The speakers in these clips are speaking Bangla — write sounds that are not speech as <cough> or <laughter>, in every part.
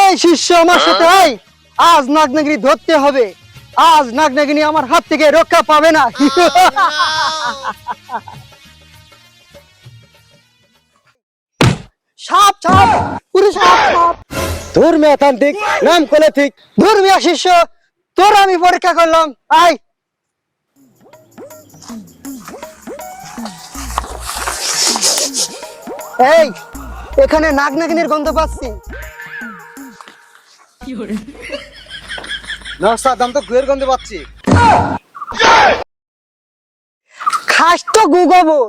এই শিষ্য আমার সাথে আয় আজ নাগনাগিনী ধরতে হবে। আজ নাগনাগিনী আমার হাত থেকে রক্ষা পাবে না। সাপ সাপ পুরো সাপ সাপ। নাম কোলে ঠিক। ধর্মীয় শিষ্য তোর আমি পরীক্ষা করলাম আয়। এই এখানে নাগ নাগিনীর গন্ধ পাচ্ছি। না ওস্তাদ আমি তো গুয়ের গন্ধে পাচ্ছি। খাস তো গু গোবর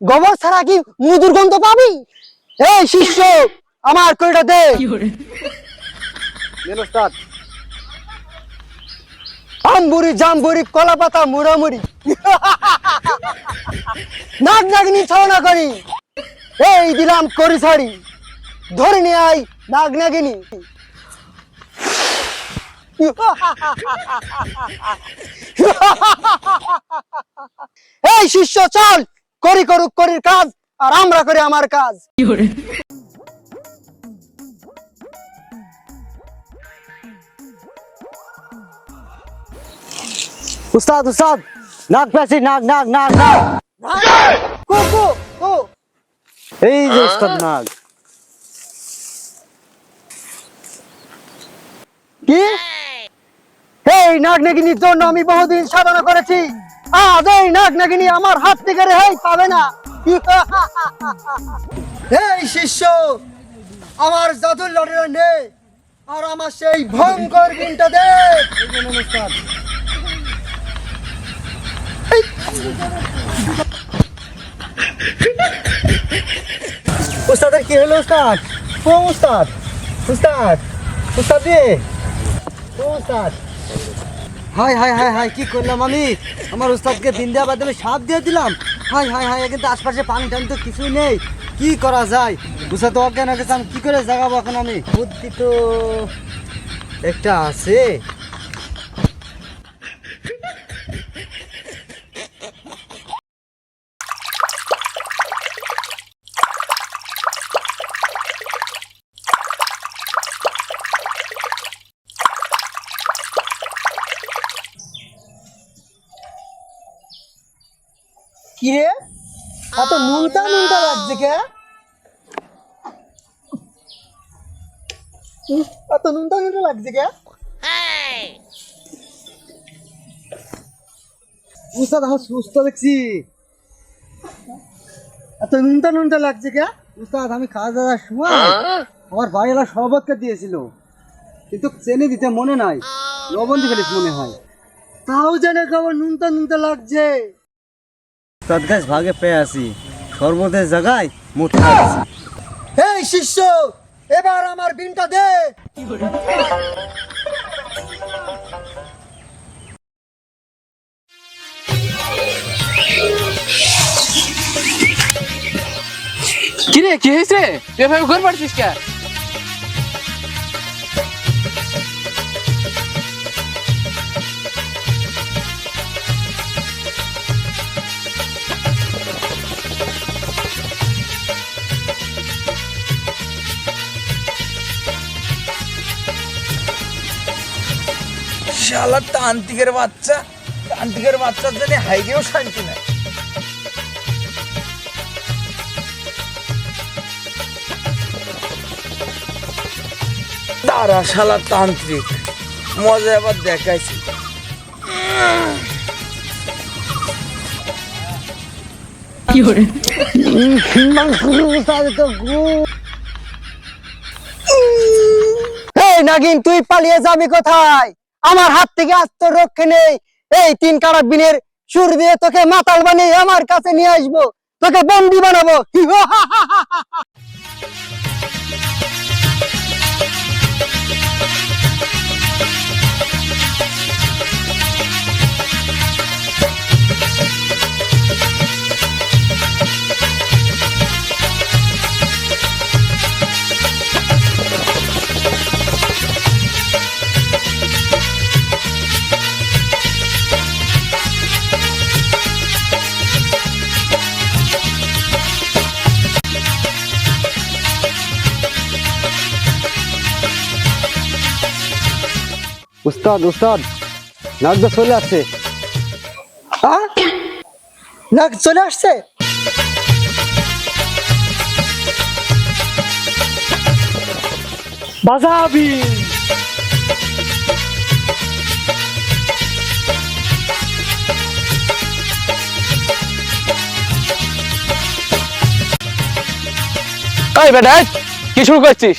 গোবর ছাড়া কি মধুর গন্ধ পাবি? এই শিষ্য আমার কইটা দে। ওস্তাদ আমবুরি জামবুরি কলা পাতা মুড়ামুড়ি। নাগ নাগিনী ছলনা করি। এই দিলাম করি ছাড়ি। ধরে নিয়ে আই নাগ নাগিনী। এই শিষ্য চল করি করুক করির কাজ আর আমরা করি আমার কাজ উস্তাদ উস্তাদ নাক পেছি নাক নাক নাক নাক কো কো কো এই যে উস্তাদ নাক কি এই নাগ নাগিনীর জন্য আমি বহুদিন সাধনা করেছি। আজ এই নাগ নাগিনী আমার হাত থেকে রেহাই পাবে না। <laughs> এই শিষ্য, আমার জাদুর লড়াই নে, আর আমার সেই ভয়ঙ্কর বিনটা দে। <laughs> উস্তাদের কি হলো উস্তাদ? ও উস্তাদ উস্তাদ উস্তাদ ও উস্তাদ। হাই হাই হাই হাই, কি করলাম আমি? আমার উস্তাদকে দিন দেওয়া বাদে দিয়ে সাপ দিয়ে দিলাম। হাই হাই হাই কিন্তু আশপাশে পানি টানি তো কিছুই নেই। কি করা যায়? উস্তাদ তো অজ্ঞান হয়ে গেছে আমি কি করে জাগাবো এখন আমি? বুদ্ধি তো একটা আছে। কি রে এত নুনটা নুনটা লাগছে কে? এত নুনটা নুনটা লাগছে কে? উস্তাদ আমার সুস্থ দেখছি। এত নুনটা নুনটা লাগছে কে? উস্তাদ আমি খাওয়া দাওয়ার সময় আমার বাড়িওয়ালা শরবতকে দিয়েছিল। কিন্তু চেনি দিতে মনে নাই। লবণ দিয়ে ফেলিস মনে হয়। তাও জানে খাবার নুনটা নুনটা লাগছে গাছ ভাগে পেয়ে আসি। শরবতের জায়গায় মুঠ এই শিষ্য এবার আমার বিনটা দে। কিরে কি হয়েছে এভাবে ঘর পাড়ছিস কে শালা তান্ত্রিকের বাচ্চা। তান্ত্রিকের বাচ্চার জন্য হাইগেও শান্তি নাই। তারা শালা তান্ত্রিক মজা আবার দেখাইছি। এই নাগিন তুই পালিয়ে যাবি কোথায়? আমার হাত থেকে আজ তোর রক্ষে নেই। এই তিন কারাবিনের সুর দিয়ে তোকে মাতাল বানিয়ে আমার কাছে নিয়ে আসব। তোকে বন্দি বানাবো। <laughs> উস্তাদ উস্তাদ নাকদা চলে আসছে। নাক চলে আসছে? বাজাবি। এই বেটা, কি শুরু করছিস?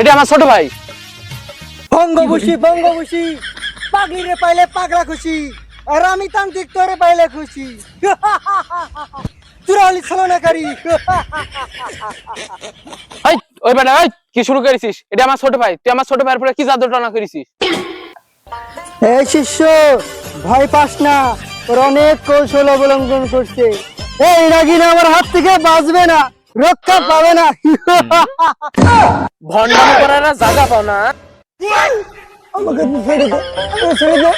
এটা আমার ছোট ভাই। ভঙ্গবুসি ভঙ্গবুসি পাগলি রে পাইলে পাগলা খুশি আর আমি তান্ত্রিক তোরে পাইলে খুশি। তোরা হলি ছলনাকারী। এই ওই বেটা এই কি শুরু করেছিস? এটা আমার ছোট ভাই তুই আমার ছোট ভাইয়ের উপরে কি জাদু টনা করেছিস? এই শিষ্য ভয় পাস না ওর অনেক কৌশল অবলম্বন করছে। এই নাগিন আমার হাত থেকে বাঁচবে না রক্ষা পাবে না। <laughs> ভণ্ডামি করার জায়গা পাও না আমাকে ছেড়ে দে ছেড়ে দে।